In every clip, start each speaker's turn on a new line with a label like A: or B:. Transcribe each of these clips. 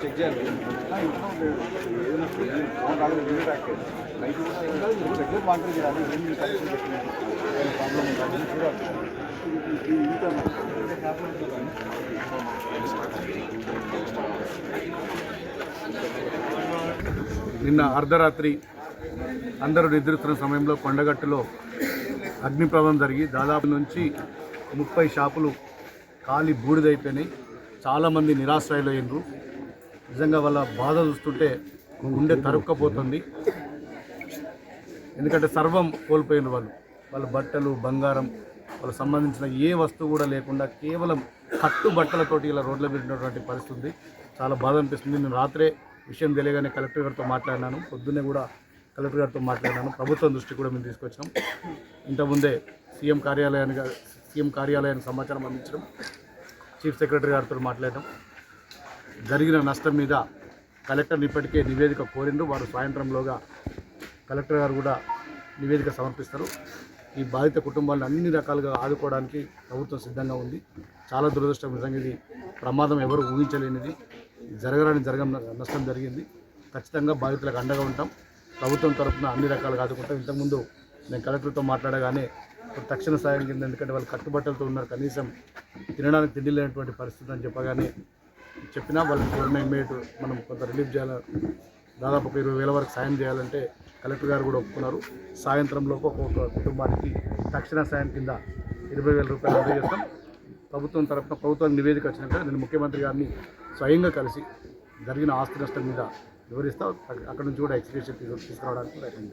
A: Check చేయాలి దగ్గర monitor చేయాలి ప్రాబ్లం ఉందా చూడాలి
B: నిన్న అర్ధరాత్రి అందరూ నిద్రిస్తున్న సమయంలో కొండగట్టులో అగ్ని ప్రమాదం జరిగి దాదాపు నుంచి ముప్పై షాపులు ఖాళీ బూడిదైపోయినాయి. చాలామంది నిరాశ్రయులయ్యారు నిజంగా వాళ్ళ బాధ చూస్తుంటే గుండె తరుక్కపోతుంది. ఎందుకంటే సర్వం కోల్పోయిన వాళ్ళు. వాళ్ళ బట్టలు బంగారం వాళ్ళకి సంబంధించిన ఏ వస్తువు కూడా లేకుండా కేవలం కట్టు బట్టలతోటి ఇలా రోడ్ల మీద ఉన్నటువంటి పరిస్థితి చాలా బాధ అనిపిస్తుంది. నేను రాత్రే విషయం తెలియగానే కలెక్టర్ గారితో మాట్లాడినాను. పొద్దున్నే కూడా కలెక్టర్ గారితో మాట్లాడినాను. ప్రభుత్వం దృష్టి కూడా మేము తీసుకొచ్చాం ఇంతకుముందే సీఎం కార్యాలయానికి సీఎం కార్యాలయానికి సమాచారం అందించడం చీఫ్ సెక్రటరీ గారితో మాట్లాడడం జరిగిన నష్టం మీద కలెక్టర్ని ఇప్పటికే నివేదిక కోరిండ్రు. వారు సాయంత్రంలోగా కలెక్టర్ గారు కూడా నివేదిక సమర్పిస్తారు. ఈ బాధిత కుటుంబాలను అన్ని రకాలుగా ఆదుకోవడానికి ప్రభుత్వం సిద్ధంగా ఉంది. చాలా దురదృష్టం నిజంగా ఇది. ప్రమాదం ఎవరు ఊహించలేనిది. జరగరాని జరగ నష్టం జరిగింది. ఖచ్చితంగా బాధితులకు అండగా ఉంటాం. ప్రభుత్వం తరఫున అన్ని రకాలుగా ఆదుకుంటాం. ఇంతకుముందు నేను కలెక్టర్తో మాట్లాడగానే తక్షణ సాయం కింద ఎందుకంటే వాళ్ళు కట్టుబట్టలతో ఉన్నారు కనీసం తినడానికి తిండి లేనటువంటి పరిస్థితి అని చెప్పగానే చెప్పినా వాళ్ళకి గవర్నమెంట్ ఇమ్మీడియట్ మనం కొంత రిలీఫ్ చేయాలి దాదాపు ఒక ఇరవై వేల వరకు సాయం చేయాలంటే కలెక్టర్ గారు కూడా ఒప్పుకున్నారు. సాయంత్రంలోపు ఒక్కొక్క కుటుంబానికి తక్షణ సాయం కింద ఇరవై వేల రూపాయలు అందజేస్తాం. ప్రభుత్వం తరఫున ప్రభుత్వానికి నివేదిక వచ్చినాక నేను ముఖ్యమంత్రి గారిని స్వయంగా కలిసి జరిగిన ఆస్తి నష్టం మీద వివరిస్తా అక్కడ నుంచి కూడా ఎక్స్ప్రెషన్ తీసుకురావడానికి ప్రయత్నం.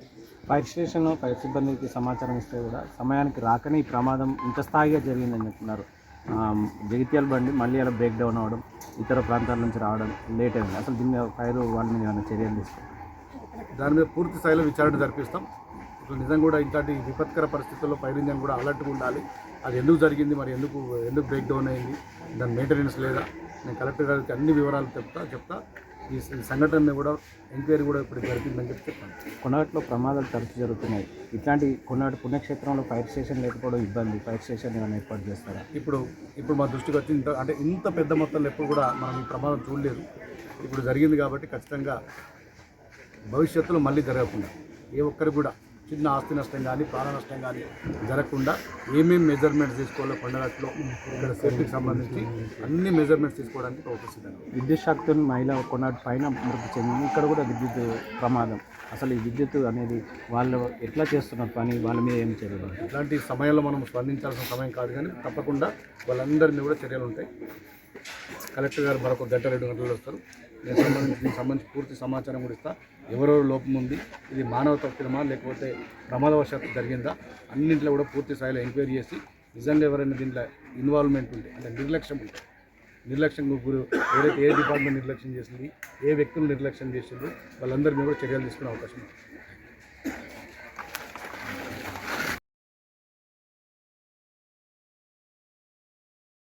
C: ఫైర్ స్టేషన్ ఫైర్ సిబ్బందికి సమాచారం ఇస్తే కూడా సమయానికి రాకనే ఈ ప్రమాదం ఇంత స్థాయిగా జరిగిందని చెప్తున్నారు. జగిత్యాల బండి మళ్ళీ అలా బ్రేక్ డౌన్ అవ్వడం ఇతర ప్రాంతాల నుంచి రావడం లేట్ అయింది. అసలు దీని మీద ఫైర్ వాళ్ళ మీద ఏమైనా చర్యలు తీసుకుంటారు?
B: దాని మీద పూర్తి స్థాయిలో విచారణ జరిపిస్తాం. ఇప్పుడు నిజం కూడా ఇట్లాంటి విపత్కర పరిస్థితుల్లో ఫైర్ ఇంజన్ కూడా అలర్ట్గా ఉండాలి. అది ఎందుకు జరిగింది మరి ఎందుకు ఎందుకు బ్రేక్ డౌన్ అయింది దాని మెయింటెనెన్స్ లేదా? నేను కలెక్టర్ గారికి అన్ని వివరాలు చెప్తా చెప్తా. ఈ సంఘటన కూడా ఎంక్వైరీ కూడా ఇప్పుడు జరిపిందని చెప్పి చెప్తాను.
C: కొన్నాటిలో ప్రమాదాలు తరచు జరుగుతున్నాయి. ఇట్లాంటి కొన్నాటి పుణ్యక్షేత్రంలో ఫైర్ స్టేషన్ లేకపోవడం ఇబ్బంది. ఫైర్ స్టేషన్ ఏమైనా ఏర్పాటు చేస్తారా?
B: ఇప్పుడు ఇప్పుడు మా దృష్టికి వచ్చి ఇంత అంటే ఇంత పెద్ద మొత్తంలో ఎప్పుడు కూడా మనం ఈ ప్రమాదం చూడలేదు. ఇప్పుడు జరిగింది కాబట్టి ఖచ్చితంగా భవిష్యత్తులో మళ్ళీ జరగకుండా ఏ ఒక్కరికి కూడా చిన్న ఆస్తి నష్టం కానీ ప్రాణ నష్టం కానీ జరగకుండా ఏమేమి మెజర్మెంట్స్ తీసుకోవాలో కొండగట్లో ఇక్కడ సేఫ్టీకి సంబంధించి అన్ని మెజర్మెంట్స్ తీసుకోవడానికి ఉంది.
C: విద్యుత్ షాక్తో మహిళ కొన్నాటి పైన మృతి చెందింది. ఇక్కడ కూడా విద్యుత్ ప్రమాదం. అసలు ఈ విద్యుత్ అనేది వాళ్ళు ఎట్లా చేస్తున్నారు పని? వాళ్ళ మీద ఏం చర్యలు ఉంటాయి?
B: ఇలాంటి సమయంలో మనం స్పందించాల్సిన సమయం కాదు కానీ తప్పకుండా వాళ్ళందరి మీద కూడా చర్యలు ఉంటాయి. కలెక్టర్ గారు మరొక గంట రెండు గంటలు వస్తారు. సంబంధించి దీనికి సంబంధించి పూర్తి సమాచారం కూడా ఇస్తా. ఎవరెవరు లోపం ఉంది ఇది మానవ తప్పిదమా లేకపోతే ప్రమాదవశాత్తు జరిగిందా అన్నింటిలో కూడా పూర్తి స్థాయిలో ఎంక్వైరీ చేసి నిజంగా ఎవరైనా దీంట్లో ఇన్వాల్వ్మెంట్ ఉంటే అంటే నిర్లక్ష్యం ఉంటే నిర్లక్ష్యం గురు ఎవరైతే ఏ డిపార్ట్మెంట్ నిర్లక్ష్యం చేసింది ఏ వ్యక్తులు నిర్లక్ష్యం చేసిండ్రు వాళ్ళందరి మీద కూడా చర్యలు తీసుకునే అవకాశం ఉంది.